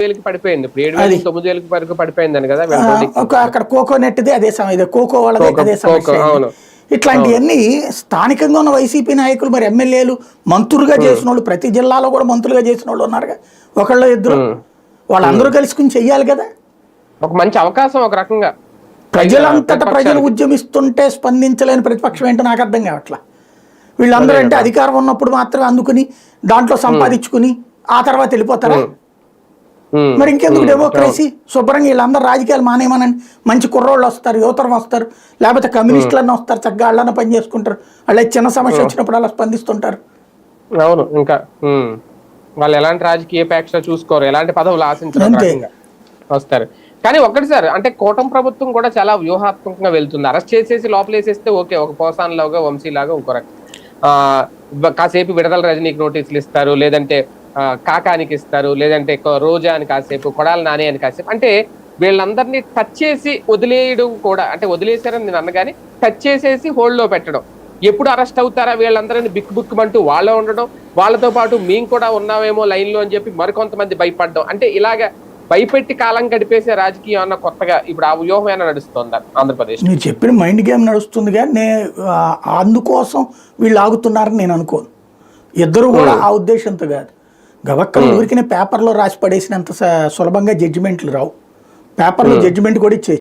వేలకి పడిపోయింది. ఇప్పుడు ఏడు వేలకి తొమ్మిది వేలకి వరకు పడిపోయిందని కదా అక్కడ అదే సమయం. కోకో వాళ్ళది అదే సమస్య. అవును. ఇట్లాంటివన్నీ స్థానికంగా ఉన్న వైసీపీ నాయకులు మరి ఎమ్మెల్యేలు మంత్రులుగా చేసిన వాళ్ళు ప్రతి జిల్లాలో కూడా మంత్రులుగా చేసిన వాళ్ళు ఉన్నారుగా. ఒకళ్ళు ఇద్దరు. వాళ్ళందరూ కలుసుకుని చెయ్యాలి కదా. ఒక మంచి అవకాశం ఒక రకంగా. ప్రజలంతటా ప్రజలు ఉద్యమిస్తుంటే స్పందించలేని ప్రతిపక్షం ఏంటో నాకు అర్థం కావట్లా. వీళ్ళందరూ అంటే అధికారం ఉన్నప్పుడు మాత్రమే అందుకుని దాంట్లో సంపాదించుకుని ఆ తర్వాత వెళ్ళిపోతారా? మరి ఇంకెందుకు డెమోక్రసీ శుభ్రంగా వీళ్ళందరూ రాజకీయాలు మానేయమనండి మంచి కుర్రోళ్ళు వస్తారు యువతరం వస్తారు. లేకపోతే కమ్యూనిస్టులన్నా వస్తారు చక్కగా వాళ్ళన్న పని చేసుకుంటారు. వాళ్ళ చిన్న సమస్య వచ్చినప్పుడు అలా స్పందిస్తుంటారు. అవును ఇంకా. వాళ్ళు ఎలాంటి రాజకీయ పేక్ష చూసుకోరు. ఎలాంటి పదవులు ఆశించరు వస్తారు. కానీ ఒక్కటి సార్ అంటే కూటమి ప్రభుత్వం కూడా చాలా వ్యూహాత్మకంగా వెళ్తుంది. అరెస్ట్ చేసేసి లోపలేసేస్తే ఓకే ఒక పోసాన్ లాగా వంశీ లాగా ఇంకో రకం. కాసేపు విడుదల రజనీకి నోటీసులు ఇస్తారు. లేదంటే కాకానికి ఇస్తారు లేదంటే రోజా అని కాసేపు కొడాలి నాని అని కాసేపు. అంటే వీళ్ళందరినీ టచ్ చేసి వదిలేయడం కూడా అంటే వదిలేశారని నేను అన్నగాని టచ్ చేసేసి hold లో పెట్టడం. ఎప్పుడు అరెస్ట్ అవుతారా వీళ్ళందరినీ బిక్కు బిక్కుమంటూ వాళ్ళే ఉండడం వాళ్ళతో పాటు మేము కూడా ఉన్నామేమో లైన్లో అని చెప్పి మరికొంతమంది భయపడడం. అంటే ఇలాగ భయపెట్టి కాలం గడిపేసే రాజకీయం అన్న కొత్తగా ఇప్పుడు ఆ వ్యూహం ఏమైనా నడుస్తుందా ఆంధ్రప్రదేశ్. మీరు చెప్పిన మైండ్ గేమ్ నడుస్తుంది కానీ నే అందుకోసం వీళ్ళు ఆగుతున్నారని నేను అనుకోను. ఇద్దరు కూడా ఆ ఉద్దేశంతో కాదు. గవక్కలు ఊరికినే పేపర్లో రాసి పడేసినంత సులభంగా జడ్జిమెంట్లు రావు. పేపర్లో జడ్జిమెంట్ కూడా ఇచ్చే